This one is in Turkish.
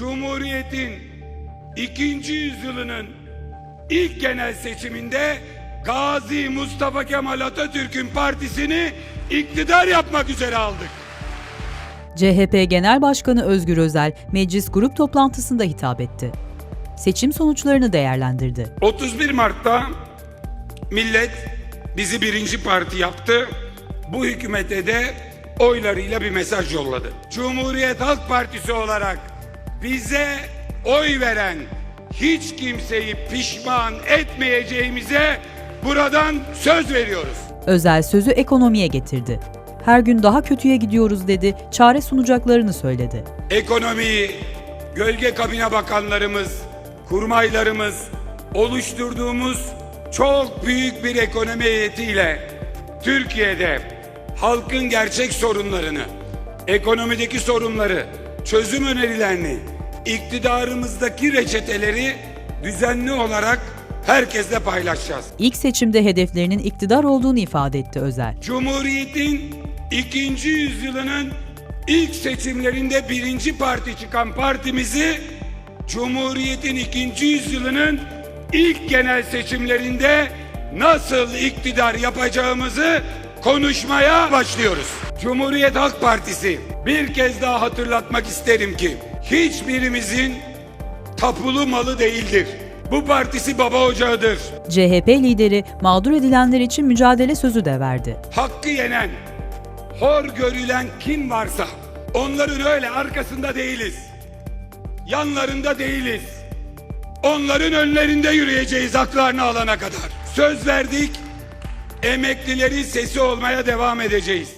Cumhuriyet'in ikinci yüzyılının ilk genel seçiminde Gazi Mustafa Kemal Atatürk'ün partisini iktidar yapmak üzere aldık. CHP Genel Başkanı Özgür Özel meclis grup toplantısında hitap etti. Seçim sonuçlarını değerlendirdi. 31 Mart'ta millet bizi birinci parti yaptı. Bu hükümete de oylarıyla bir mesaj yolladı. Cumhuriyet Halk Partisi olarak bize oy veren hiç kimseyi pişman etmeyeceğimize buradan söz veriyoruz. Özel sözü ekonomiye getirdi. Her gün daha kötüye gidiyoruz dedi, çare sunacaklarını söyledi. Ekonomiyi gölge kabine bakanlarımız, kurmaylarımız oluşturduğumuz çok büyük bir ekonomi heyetiyle Türkiye'de halkın gerçek sorunlarını, ekonomideki sorunları, çözüm önerilerini, iktidarımızdaki reçeteleri düzenli olarak herkesle paylaşacağız. İlk seçimde hedeflerinin iktidar olduğunu ifade etti Özel. Cumhuriyetin ikinci yüzyılının ilk seçimlerinde birinci parti çıkan partimizi Cumhuriyetin ikinci yüzyılının ilk genel seçimlerinde nasıl iktidar yapacağımızı konuşmaya başlıyoruz. Cumhuriyet Halk Partisi bir kez daha hatırlatmak isterim ki hiçbirimizin tapulu malı değildir. Bu partisi baba ocağıdır. CHP lideri mağdur edilenler için mücadele sözü de verdi. hakkı yenen, hor görülen kim varsa onların öyle arkasında değiliz. Yanlarında değiliz. Onların önlerinde yürüyeceğiz haklarını alana kadar. Söz verdik, emeklilerin sesi olmaya devam edeceğiz.